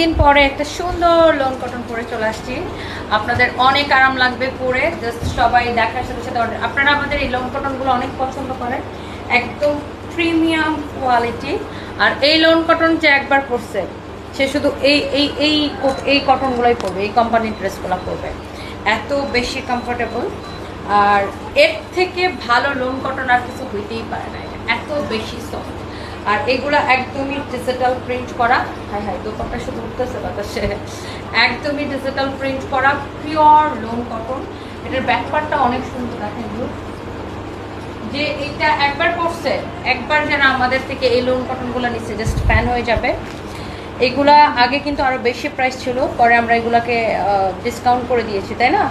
দিন পরে একটা সুন্দর লোন কটন পরে চলে আসছি। আপনাদের অনেক আরাম লাগবে পরে জাস্ট সবাই দেখার সাথে সাথে আপনারা আমাদের এই লোন কটনগুলো অনেক পছন্দ করেন। একদম প্রিমিয়াম কোয়ালিটি আর এই লোন কটন যে একবার পরছে সে শুধু এই এই এই এই কটনগুলোই পরবে এই কোম্পানির ড্রেসগুলো পরবে এত বেশি কমফোর্টেবল আর এর থেকে ভালো লোন কটন আর কিছু হইতেই পারে না। এত বেশি সফট আর এগুলো একদমই ডিজিটাল প্রিন্ট করা। হাই হাই দোকানটা শুধু উঠতেছে বাতাসে। একদমই ডিজিটাল প্রিন্ট করা পিওর লোন কটন এটার ব্যাকপারটা অনেক সুন্দর দেখেন। যে এটা একবার পড়ছে একবার যেন আমাদের থেকে এই লোন কটনগুলো নিচ্ছে জাস্ট ফ্যান হয়ে যাবে। এগুলা আগে কিন্তু আরও বেশি প্রাইস ছিল পরে আমরা এগুলাকে ডিসকাউন্ট করে দিয়েছি তাই না?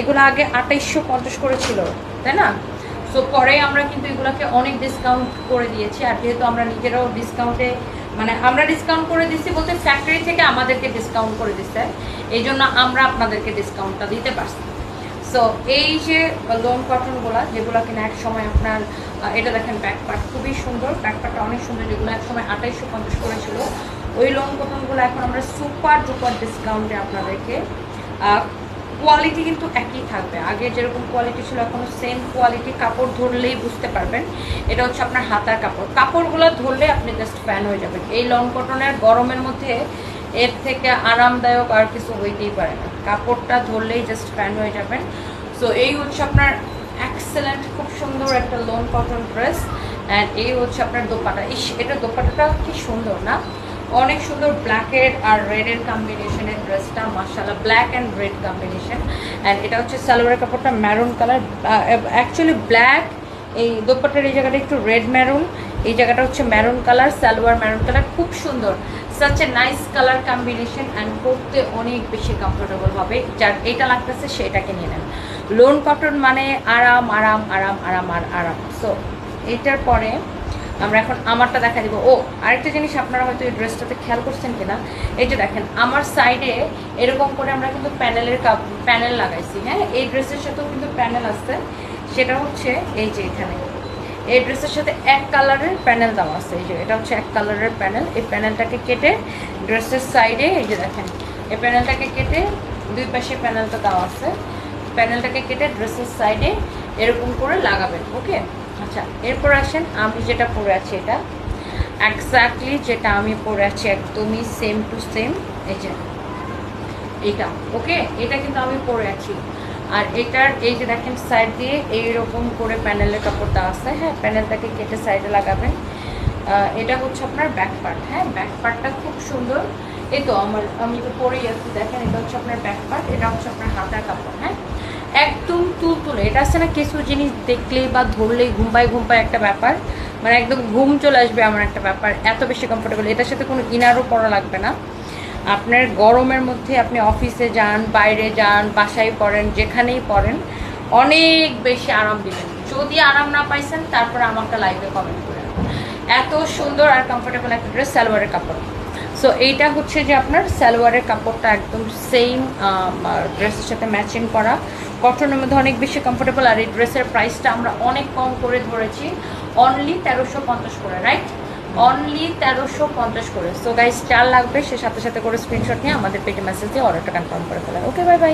এগুলো আগে আঠাইশশো পঞ্চাশ করে ছিল তাই না? সো পরে আমরা কিন্তু এগুলোকে অনেক ডিসকাউন্ট করে দিয়েছি। আর যেহেতু আমরা নিজেরাও ডিসকাউন্টে মানে আমরা ডিসকাউন্ট করে দিচ্ছি বলতে ফ্যাক্টরি থেকে আমাদেরকে ডিসকাউন্ট করে দিচ্ছে এই জন্য আমরা আপনাদেরকে ডিসকাউন্টটা দিতে পারছি। সো এই যে লোন কটনগুলো যেগুলো কিনা এক সময় আপনার এটা দেখেন ব্যাকপার্ট খুবই সুন্দর। ব্যাকপার্টটা অনেক সুন্দর, যেগুলো এক সময় আঠাইশশো পঞ্চাশ করেছিল ওই লোন কটনগুলো এখন আমরা সুপার ডুপার ডিসকাউন্টে আপনাদেরকে কোয়ালিটি কিন্তু একই থাকবে। আগে যেরকম কোয়ালিটি ছিল, এখনও সেম কোয়ালিটি কাপড় ধরলেই বুঝতে পারবেন। এটা হচ্ছে আপনার হাতার কাপড়। কাপড়গুলো ধরলে আপনি জাস্ট ফ্যান হয়ে যাবেন। এই লং কটনের গরমের মধ্যে এর থেকে আরামদায়ক আর কিছু হইতেই পারে না। কাপড়টা ধরলেই জাস্ট ফ্যান হয়ে যাবেন। সো এই হচ্ছে আপনার এক্সেলেন্ট খুব সুন্দর একটা লোন কটন ড্রেস অ্যান্ড এই হচ্ছে আপনার দোপাটা। ইস, এটা দোপাটাটা কি সুন্দর না? অনেক সুন্দর ব্ল্যাকের আর রেডের কম্বিনেশনের ড্রেসটা মার্শাল্লাহ black and red combination and এটা হচ্ছে সালোয়ারের কাপড়টা ম্যারুন কালার অ্যাকচুয়ালি ব্ল্যাক এই দোপাটার এই জায়গাটা একটু রেড ম্যারুন এই জায়গাটা হচ্ছে maroon colour salwar maroon colour খুব সুন্দর। Such a nice colour combination and পরতে অনেক বেশি কমফোর্টেবল হবে। যার এটা লাগতেছে সেটাকে নিয়ে নেন। লোন কটন মানে আরাম আরাম আরাম আরাম, আর আরাম। সো এটার পরে আমরা এখন আমারটা দেখা দিব। ও, আরেকটা জিনিস আপনারা হয়তো এই ড্রেসটাতে খেয়াল করছেন কিনা, এই যে দেখেন, আমার সাইডে এরকম করে আমরা কিন্তু প্যানেলের কাপ, প্যানেল লাগাইছি হ্যাঁ? এই ড্রেসের সাথেও কিন্তু প্যানেল আছে। সেটা হচ্ছে এই যে এখানে। এই ড্রেসের সাথে এক কালারের প্যানেল দেওয়া আছে। এই যে, এটা হচ্ছে এক কালারের প্যানেল। এই প্যানেলটাকে কেটে ড্রেসের সাইডে এই যে দেখেন, এই প্যানেলটাকে কেটে দুই পাশে প্যানেলটা দেওয়া আছে। প্যানেলটাকে কেটে ড্রেসের সাইডে এরকম করে লাগাবেন ওকে আচ্ছা এরপর আসেন, আমি যেটা পরে আছি এটা। এক্স্যাক্টলি যেটা আমি পরে আছি একদমই সেম টু সেম এই যে এটা ওকে এটা কিন্তু আমি পরে আছি। আর এটার, এই যে দেখেন সাইড দিয়ে এইরকম করে প্যানেলের কাপড় দেওয়া আছে হ্যাঁ? প্যানেলটাকে কেটে সাইডে লাগাবেন। এটা হচ্ছে আপনার ব্যাক পার্ট হ্যাঁ? ব্যাক পার্টটা খুব সুন্দর। এই তো, আমার, আমি তো পরেই আছি, দেখেন, এটা হচ্ছে আপনার ব্যাক পার্ট এটা হচ্ছে আপনার হাতার কাপড় হ্যাঁ? একদম তুলতুলে এটা আসছে না কিছু জিনিস দেখলেই বা ধরলেই ঘুমপায় ঘুমপায় একটা ব্যাপার। মানে একদম ঘুম চলে আসবে আমার একটা ব্যাপার, এত বেশি কমফোর্টেবল এটার সাথে কোনো ইনারও পরা লাগবে না। আপনার গরমের মধ্যে আপনি অফিসে যান, বাইরে যান, বাসায় পড়েন, যেখানেই পড়েন, অনেক বেশি আরাম দিবেন। যদি আরাম না পাইছেন, তারপরে আমাকে লাইভে কমেন্ট করেন এত সুন্দর আর কমফোর্টেবল একটা ড্রেস সালোয়ারের কাপড়। সো এইটা হচ্ছে যে আপনার সালোয়ারের কাপড়টা একদম সেম ড্রেসের সাথে ম্যাচিং করা। কটনের মধ্যে অনেক বেশি কমফোর্টেবল আর এই ড্রেসের প্রাইসটা আমরা অনেক কম করে ধরেছি। অনলি তেরোশো পঞ্চাশ করে রাইট অনলি তেরোশো পঞ্চাশ করে। সো গাইজ চার লাগবে সে সাথে সাথে করে স্ক্রিনশট নিয়ে আমাদের পেটে মেসেজ দিয়ে অর্ডারটা কনফার্ম করে ফেলেন ওকে বাই বাই